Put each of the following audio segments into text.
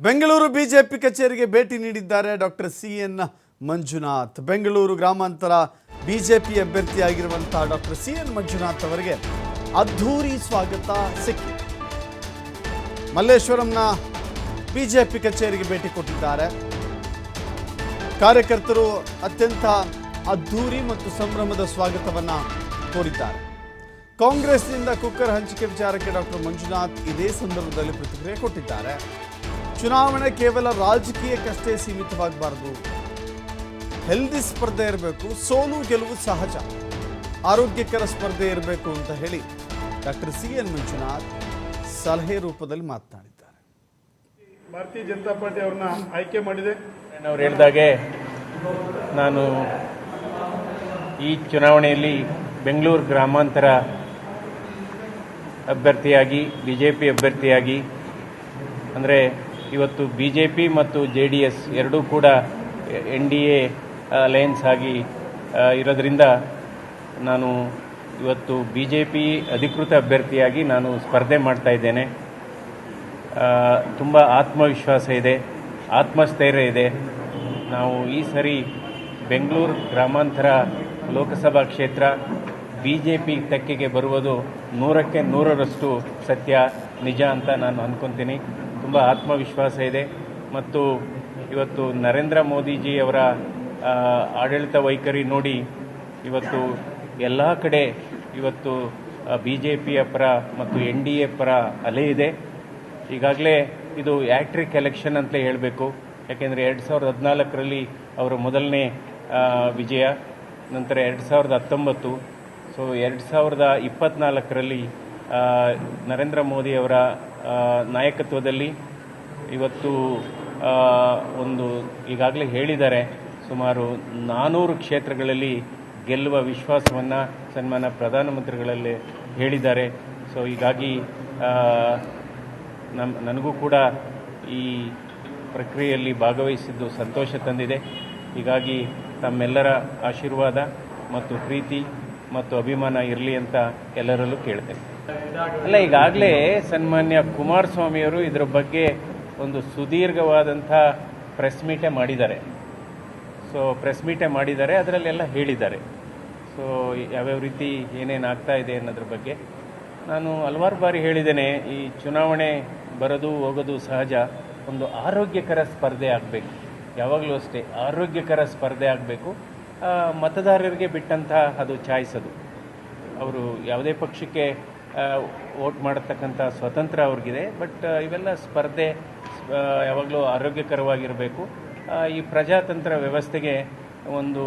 Bengaluru BJP ಕಚೇರಿಗೆ ಭೇಟಿ ನೀಡಿದ್ದಾರೆ doctor C N Manjunath. Bengaluru ಗ್ರಾಮಾಂತರ ಬಿಜೆಪಿ ಅಭ್ಯರ್ಥಿಯಾಗಿರುವಂತಹ ಡಾಕ್ಟರ್ ಸಿ ಎನ್ ಮಂಜುನಾಥ್ ಅವರಿಗೆ ಅದ್ಧೂರಿ ಸ್ವಾಗತ ಸಿಕ್ಕಿ. ಮಲ್ಲೇಶ್ವರಂನ ಬಿಜೆಪಿ ಕಚೇರಿಗೆ ಭೇಟಿ ಕೊಟ್ಟಿದ್ದಾರೆ. ಕಾರ್ಯಕರ್ತರು ಅತ್ಯಂತ ಅದ್ಧೂರಿ ಮತ್ತು ಸಂಭ್ರಮದ ಸ್ವಾಗತವನ್ನ ಕೋರಿದ್ದಾರೆ. ಕಾಂಗ್ರೆಸ್ನಿಂದ ಕುಕ್ಕರ್ ಹಂಚಿಕೆ ವಿಚಾರಕ್ಕೆ ಡಾಕ್ಟರ್ ಮಂಜುನಾಥ್ ಇದೇ ಸಂದರ್ಭದಲ್ಲಿ ಪ್ರತಿಕ್ರಿಯೆ ಕೊಟ್ಟಿದ್ದಾರೆ. ಚುನಾವಣೆ ಕೇವಲ ರಾಜಕೀಯಕ್ಕಷ್ಟೇ ಸೀಮಿತವಾಗಬಾರದು. ಹೆಲ್ದಿ ಸ್ಪರ್ಧೆ ಇರಬೇಕು ಸೋಲು ಗೆಲುವು ಸಹಜ. ಆರೋಗ್ಯಕರ ಸ್ಪರ್ಧೆ ಇರಬೇಕು ಅಂತ ಹೇಳಿ ಡಾಕ್ಟರ್ ಸಿ ಎನ್ ಮಂಜುನಾಥ್ ಸಲಹೆ ರೂಪದಲ್ಲಿ ಮಾತನಾಡಿದ್ದಾರೆ. ಭಾರತೀಯ ಜನತಾ ಪಾರ್ಟಿ ಅವ್ರನ್ನ ಆಯ್ಕೆ ಮಾಡಿದೆ. ಅವ್ರು ಹೇಳಿದಾಗೆ ನಾನು ಈ ಚುನಾವಣೆಯಲ್ಲಿ ಬೆಂಗಳೂರು ಗ್ರಾಮಾಂತರ ಅಭ್ಯರ್ಥಿಯಾಗಿ ಬಿ ಜೆ ಪಿ ಅಭ್ಯರ್ಥಿಯಾಗಿ ಅಂದರೆ ಇವತ್ತು ಬಿ ಜೆ ಪಿ ಮತ್ತು ಜೆ ಡಿ ಎಸ್ ಎರಡೂ ಕೂಡ ಎನ್ ಡಿ ಎ ಅಲಯನ್ಸ್ ಆಗಿ ಇರೋದ್ರಿಂದ ನಾನು ಇವತ್ತು ಬಿ ಜೆ ಪಿ ಅಧಿಕೃತ ಅಭ್ಯರ್ಥಿಯಾಗಿ ನಾನು ಸ್ಪರ್ಧೆ ಮಾಡ್ತಾ ಇದ್ದೇನೆ. ತುಂಬ ಆತ್ಮವಿಶ್ವಾಸ ಇದೆ, ಆತ್ಮಸ್ಥೈರ್ಯ ಇದೆ. ನಾವು ಈ ಸರಿ ಬೆಂಗಳೂರು ಗ್ರಾಮಾಂತರ ಲೋಕಸಭಾ ಕ್ಷೇತ್ರ ಬಿ ಜೆ ಪಿ ತೆಕ್ಕೆಗೆ ಬರುವುದು ನೂರಕ್ಕೆ ನೂರರಷ್ಟು ಸತ್ಯ, ನಿಜ ಅಂತ ನಾನು ಅಂದ್ಕೊತೀನಿ ತುಂಬ ಆತ್ಮವಿಶ್ವಾಸ ಇದೆ. ಮತ್ತು ಇವತ್ತು ನರೇಂದ್ರ ಮೋದಿಜಿ ಅವರ ಆಡಳಿತ ವೈಖರಿ ನೋಡಿ ಇವತ್ತು ಎಲ್ಲ ಕಡೆ ಇವತ್ತು ಬಿ ಜೆ ಪಿಯ ಪರ ಮತ್ತು ಎನ್ ಡಿ ಎ ಪರ ಅಲೆ ಇದೆ. ಈಗಾಗಲೇ ಇದು ಆ್ಯಕ್ಟ್ರಿಕ್ ಎಲೆಕ್ಷನ್ ಅಂತಲೇ ಹೇಳಬೇಕು. ಯಾಕೆಂದರೆ ಎರಡು ಸಾವಿರದ ಹದಿನಾಲ್ಕರಲ್ಲಿ ಅವರ ಮೊದಲನೇ ವಿಜಯ, ನಂತರ ಎರಡು ಸಾವಿರದ ಹತ್ತೊಂಬತ್ತು. ಸೊ ಎರಡು ಸಾವಿರದ ಇಪ್ಪತ್ತ್ನಾಲ್ಕರಲ್ಲಿ ನರೇಂದ್ರ ಮೋದಿಯವರ ನಾಯಕತ್ವದಲ್ಲಿ ಇವತ್ತು ಒಂದು ಈಗಾಗಲೇ ಹೇಳಿದ್ದಾರೆ, ಸುಮಾರು ನಾನೂರು ಕ್ಷೇತ್ರಗಳಲ್ಲಿ ಗೆಲ್ಲುವ ವಿಶ್ವಾಸವನ್ನು ಸನ್ಮಾನ ಪ್ರಧಾನಮಂತ್ರಿಗಳಲ್ಲಿ ಹೇಳಿದ್ದಾರೆ. ಸೊ ಹೀಗಾಗಿ ನಮ್ಮ ನನಗೂ ಕೂಡ ಈ ಪ್ರಕ್ರಿಯೆಯಲ್ಲಿ ಭಾಗವಹಿಸಿದ್ದು ಸಂತೋಷ ತಂದಿದೆ. ಹೀಗಾಗಿ ತಮ್ಮೆಲ್ಲರ ಆಶೀರ್ವಾದ ಮತ್ತು ಪ್ರೀತಿ ಮತ್ತು ಅಭಿಮಾನ ಇರಲಿ ಅಂತ ಎಲ್ಲರಲ್ಲೂ ಕೇಳ್ತೇನೆ. ಅಲ್ಲ, ಈಗಾಗಲೇ ಸನ್ಮಾನ್ಯ ಕುಮಾರಸ್ವಾಮಿಯವರು ಇದರ ಬಗ್ಗೆ ಒಂದು ಸುದೀರ್ಘವಾದಂಥ ಪ್ರೆಸ್ ಮೀಟೆ ಮಾಡಿದ್ದಾರೆ. ಸೊ ಪ್ರೆಸ್ ಮೀಟೆ ಮಾಡಿದ್ದಾರೆ, ಅದರಲ್ಲೆಲ್ಲ ಹೇಳಿದ್ದಾರೆ. ಸೊ ಯಾವ್ಯಾವ ರೀತಿ ಏನೇನು ಆಗ್ತಾ ಇದೆ ಅನ್ನೋದ್ರ ಬಗ್ಗೆ ನಾನು ಹಲವಾರು ಬಾರಿ ಹೇಳಿದ್ದೇನೆ, ಈ ಚುನಾವಣೆ ಬರೋದು ಹೋಗೋದು ಸಹಜ, ಒಂದು ಆರೋಗ್ಯಕರ ಸ್ಪರ್ಧೆ ಆಗಬೇಕು. ಯಾವಾಗಲೂ ಅಷ್ಟೇ, ಆರೋಗ್ಯಕರ ಸ್ಪರ್ಧೆ ಆಗಬೇಕು. ಮತದಾರರಿಗೆ ಬಿಟ್ಟಂತಹ ಅದು ಚಾಯ್ಸದು. ಅವರು ಯಾವುದೇ ಪಕ್ಷಕ್ಕೆ ವೋಟ್ ಮಾಡತಕ್ಕಂಥ ಸ್ವತಂತ್ರ ಅವ್ರಿಗಿದೆ. ಬಟ್ ಇವೆಲ್ಲ ಸ್ಪರ್ಧೆ ಯಾವಾಗಲೂ ಆರೋಗ್ಯಕರವಾಗಿರಬೇಕು. ಈ ಪ್ರಜಾತಂತ್ರ ವ್ಯವಸ್ಥೆಗೆ ಒಂದು,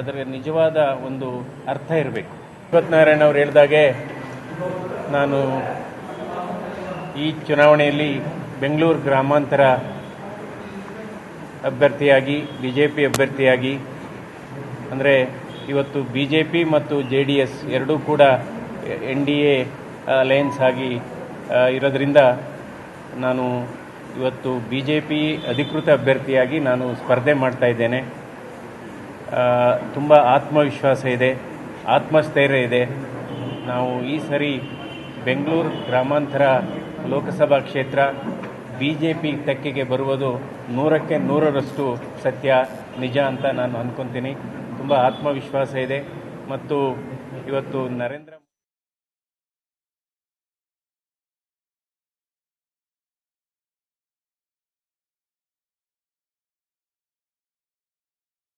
ಅದರ ನಿಜವಾದ ಒಂದು ಅರ್ಥ ಇರಬೇಕು. ಅಶ್ವತ್ಥನಾರಾಯಣ ಅವ್ರು ಹೇಳಿದಾಗೆ ನಾನು ಈ ಚುನಾವಣೆಯಲ್ಲಿ ಬೆಂಗಳೂರು ಗ್ರಾಮಾಂತರ ಅಭ್ಯರ್ಥಿಯಾಗಿ ಬಿ ಜೆ ಪಿ ಅಭ್ಯರ್ಥಿಯಾಗಿ, ಅಂದರೆ ಇವತ್ತು ಬಿ ಜೆ ಪಿ ಮತ್ತು ಜೆ ಡಿ ಎಸ್ ಎರಡೂ ಕೂಡ ಎನ್ ಡಿ ಎ ಅಲಯನ್ಸ್ ಆಗಿ ಇರೋದರಿಂದ ನಾನು ಇವತ್ತು ಬಿ ಜೆ ಪಿ ಅಧಿಕೃತ ಅಭ್ಯರ್ಥಿಯಾಗಿ ನಾನು ಸ್ಪರ್ಧೆ ಮಾಡ್ತಾ ಇದ್ದೇನೆ. ತುಂಬ ಆತ್ಮವಿಶ್ವಾಸ ಇದೆ, ಆತ್ಮಸ್ಥೈರ್ಯ ಇದೆ. ನಾವು ಈ ಸರಿ ಬೆಂಗಳೂರು ಗ್ರಾಮಾಂತರ ಲೋಕಸಭಾ ಕ್ಷೇತ್ರ ಬಿ ಜೆ ಪಿ ತೆಕ್ಕೆಗೆ ಬರುವುದು ನೂರಕ್ಕೆ ನೂರರಷ್ಟು ಸತ್ಯ, ನಿಜ ಅಂತ ನಾನು ಅಂದ್ಕೊತೀನಿ ತುಂಬ ಆತ್ಮವಿಶ್ವಾಸ ಇದೆ. ಮತ್ತು ಇವತ್ತು ನರೇಂದ್ರ